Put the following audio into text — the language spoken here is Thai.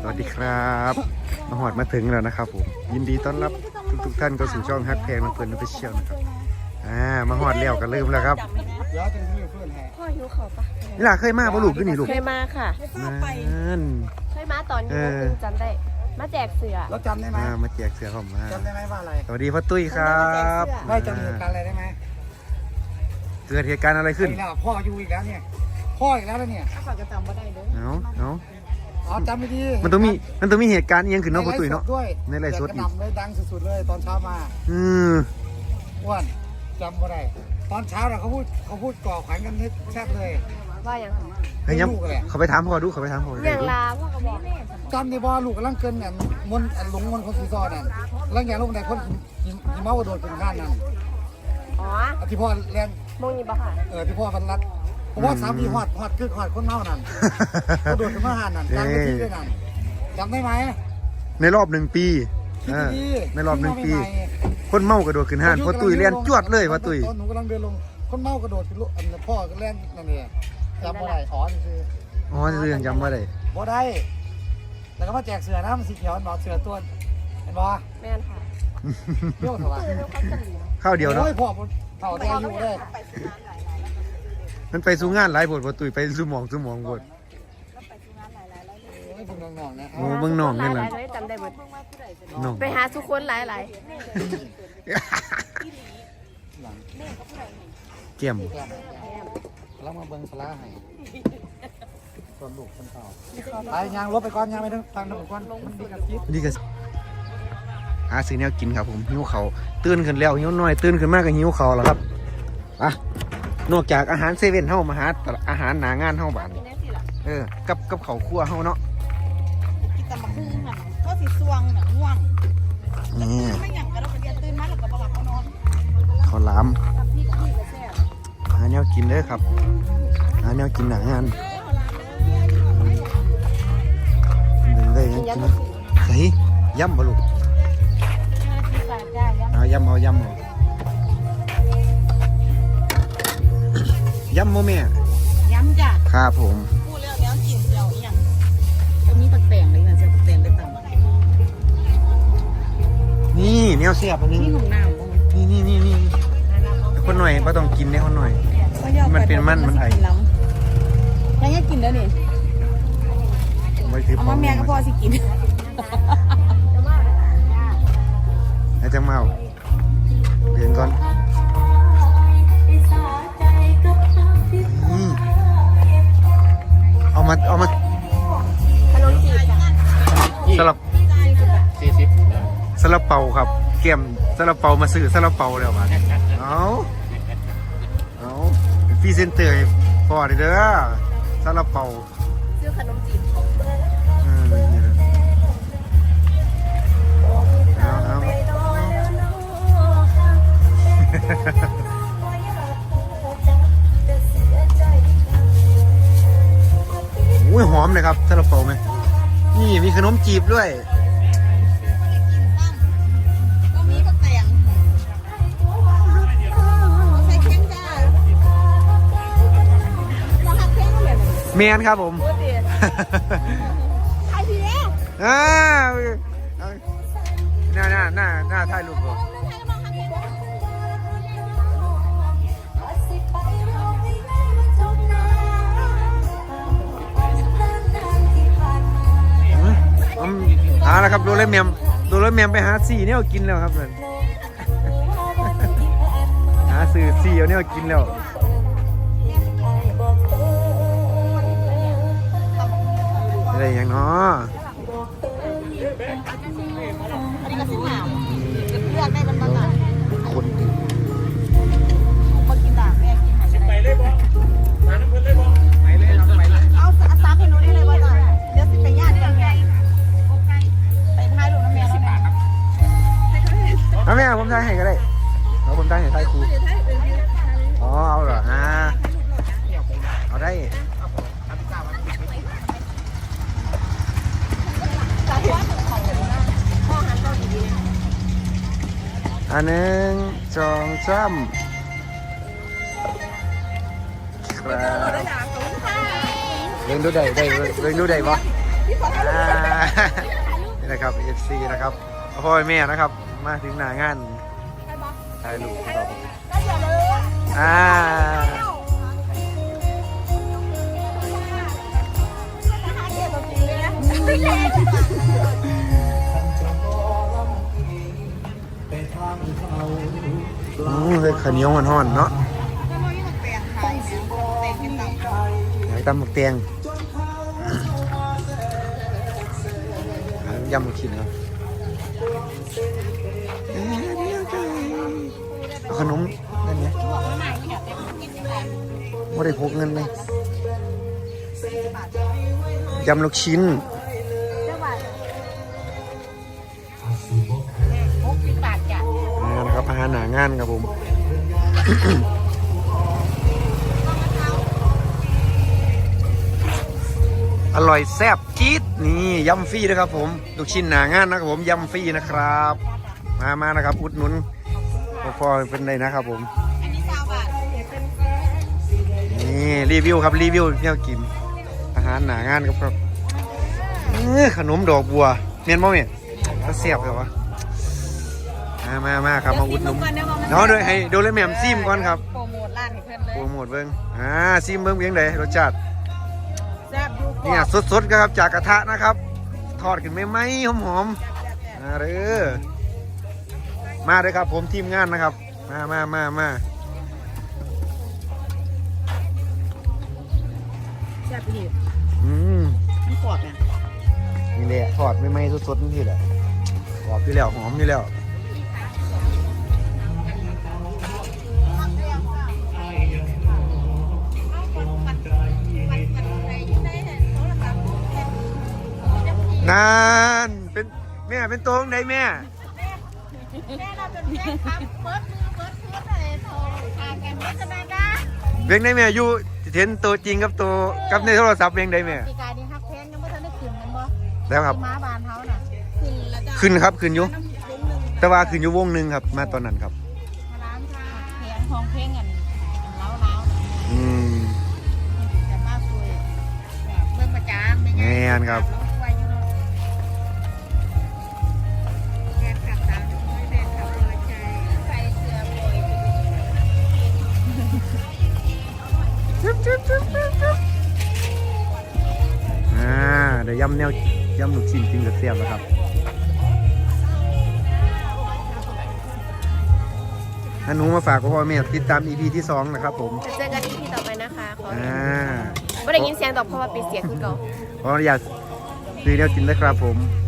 สวัสดีครับมาหอดมาถึงแล้วนะครับผมยินดีต้อนรับทุกทุกๆท่านเข้าสู่ช่องฮักแพงมาเพลินไปเชียวนะครับอ่ามาหอดแล้วกันลืมแล้วครับเดี๋ยวจะซื้อเพื่อนให้พ่อหิวเขาปะนี่ล่ะเคยมาบ่ลูกขึ้นนี่ลูกเคยมาค่ะนั่นเคยมาตอนอเอยู่อนึงจำได้มาแจกเสือแล้วจำได้ไหมมามาแจกเสือผมมาจำได้ไหมว่าอะไรสวัสดีพ่อตุ้ยครับไม่จำเหตุการณ์อะไรได้ไหมเกิดเหตุการณ์อะไรขึ้นอีกแล้วพ่ออยู่อีกแล้วเนี่ยพ่ออีกแล้วแล้วเนี่ยฝากจะจำว่าได้เด้อเอาเอาอ๋อ จำไม่ดีมันต้องมีมันต้องมีเหตุการณ์อิหยังขึ้นเนาะพ่อตุ้ยเนาะ ด้วยในไลฟ์สดอีกกระหน่ำเลยดังสุดๆเลยตอนเช้ามาอืมอ้วนจำก็ได้ตอนเช้าเราเขาพูดเขาพูดก่อขวัญกันนิดแซ่บเลยว่าอย่างค่ะเฮ้ยย้ลูกแหละำเขาไปถามพ่อดูเขาไปถามพ่อเรื่องลาพ่อก็บอกจำในบ่อลูกกำลังเกินเนี่ยมนต์อันหลงมนต์คนสีซอนั่นแล้วอย่างลูกในคนหิหิมะกระโดดขึ้นข้างนั่นอ๋ออันที่พ่อเรียนมงนี้ปะค่ะ เออที่พ่อมันรัด เพราะว่าสามีหอดหอดคือหอดคนเมานั่นกระโดดขึ้นมาหานั่นกลางเวทีด้วยนั่นจำได้ไหมในรอบหนึ่งปีคิดเออดีๆในรอบหนึ่งปีที่มาใหม่ๆคนเมากระโดดขึ้นห้านพ่อตุ้ยเลียนจวดเลยพ่อตุ้ยตอนหนูกำลังเดินลงคนเมากระโดดขึ้นรถอันนั้นพ่อก็เล่นนั่นเองจำบ่ได้อ๋อนี่คืออ๋อเรื่องจำว่าได้บ่ได้แล้วก็มาแจกเสือนะมันสีเขียวมันบอกเสือตัวเห็นบ่แม่นค่ะเที่ยวเถอะวะข้าวเดียวเนาะโอ้ยพ่อผมเท่าแต่อายุเลย มันไปสู่งานหลายบทพ่อตุ้ยไปสู่หมองสู่หมองบทโอ้ยพวกน้องๆนะโอ้เบิ่งน้องนี่หแหลาละยๆเลยจำได้หมดน้องไปหาทุกคนหลายหลังเกี่ยมแก้มแล้วมาเบิ่งสลาให้ส่วนลูกคนเก่าไปยางลบไปก่อนยางไปทางทางถนนก่อนมันดีกับจิ๊บนี่ก็หาซื้อแนวกินครับผมหิวเขาวตื่นขึ้นแล้วหิวหน่อยตื่นขึ้นมากก็หิวเขาวแล้วครับอะ นอกจากอาหารเซเว่นเฮามาหาอาหารหนางานเฮาบานๆกินได้สิล่ะเออกับกับเขาวครัวเฮาเนาะกินแต่มาคุ้งน่ะก็สิสวงน่ะง่วงนี่ไม่อยากกระโดดกระเดียตื่นมาแล้วก็บอกว่าเขานอนข้าวหลามหาแนวกินเด้อครับหาแนวกินหนางานดึงได้ยังกินใส่ยำบ่ลูกสาจ้ายังเอายำเอายำเอา ยำโมแม่ย้ำจ้ะครับผม พูดเรื่องแล้วกินเดียวอีหยังตรงนี้ปักแตงเลยนะจะปักแตงไปต่ำนี่แนวเสียบอันนึงนี่ของน้ำบ่นี่นี่นี่นี่คนหน่อยไ่ต้องกินได้คนหน่อยมันเป็นมันมันไอยังยังกินแล้วนี่ไว้ถือเอาปอมางแม่ก็พอสิกิน แล้วจะเมาเดินก่อนนี่ มาเอามาขนมจีบจ้ะสลับสี่สิบสลับเป่าครับเกมสลับเป่ามาซื้อสลับเป่าแล้วมาเอาเอาพรีเซนเตอร์ให้พ่อเด้อเด้อสลับเป่าซื้อขนมจีบ นี่มีขนมจีบด้วยก็มีปักแตงใส่เค็มจ้าราคาเค็มก็เหมือนแมนครับผมโคตรดีไทยทีเดียวอ่าเอาหน้าหน้าหน้าหน้าถ่ายรูปก่อนไทยก็ม อืมเอาละครับดูแลวแมมดูแลวแมมไปหาสี่เนี่ยกินแล้วครับนั่นหาสื่อสี่เนี่ยกินแล้วอะไรอย่างเนาะอันนี้ก็สิบห้าเลือกได้มันมาง อันหนึ่งสองสามครับเล่นดูได้ได้เล่นดูได้ปะพี่ขอถ่ายรูปอ่านี่นะครับ FC นะครับพ่อแม่นะครับ มาถึงหน้างานถ่ายรูปครับผมแล้วอย่า เลยอ่าไม่แรงอืมเลยข้าวเหนียวห่อนๆเนาะแล้วมันมีตกแต่งขายเนี่ยแต่งเป็นตำหนตำหมกเตียงยำหมกชิ้นครับเอาขนมนั่นไงไม่ได้พกเงินเลยยำลูกชิ้น งานครับผม อร่อยแซ่บจี๊ดนี่ยำฟรีนะครับผมลูกชิ้นหนางานนะครับผมยำฟรีนะครับ มามานะครับ อุดหนุนพอๆเป็นไดนะครับผมนี่รีวิวครับรีวิวเนี่ยวกินอาหารหนางานครับครับขนมดอกบัวเมียนบ่เมียนก็เสียบเลยวะ มามามาครับมาอุดหนุนเนาะโดยให้โดยเลยแหม่มซิมก่อนครับโปรโมทร้านให้เพื่อนเลยโปรโมทเบิ้งอ่าซิมเบิ้งเพียงใดรสชาติแซ่บอยู่กรเนี่ยอบสดๆครับจากกระทะนะครับ ทอดขึ้นไม่ไหมหอมๆมาเด้อมาเลยครับผมทีมงานนะครับ มามามามาแซ่บดีอืมมันกรอบเนี่ยนี่แหละทอดไม่ไหมสดๆนี่แหละกรอบอยู่แล้วหอมอยู่แล้ว นานเป็นแม่เป็นตัวของใดแม่ แม่เราเป็นแม่ครับเฟิร์สมือเฟิร์สเฟิร์สอะไรโทรทางกันไม่สบายนะเพียงใดแม่อยู่เห็นตัวจริงกับตัวกับในโทรศัพท์เพียงใดแม่ปีกายนี้ฮักแพงยังไม่ทันได้ขึ้นกันบ่แล้วครับที่ม้าบานเขาน่ะขึ้นแล้วจ้ะขึ้นครับขึ้นอยู่น้ำลุงหนึ่งแต่ว่าขึ้นอยู่วงหนึ่งครับ มาตอนนั้นครับร้านค่ะแพงทองเพลงกันเล้าเล้าอืมแต่มาคุยเมื่อประจานไม่แม่นครับำแนวยำลูกชิ้นจริงกับเสียบแล้วครับถ้าหนูมาฝากกับพ่อแม่ติดตาม EP ที่2นะครับผมจะเจอกันที่ต่อไปนะคะขออ่าไม่ได้ยินเสียงตอบเพราะว่าปิดเสียงคือเก่าขออนุญาตซื้อแนวกินนะครับผมค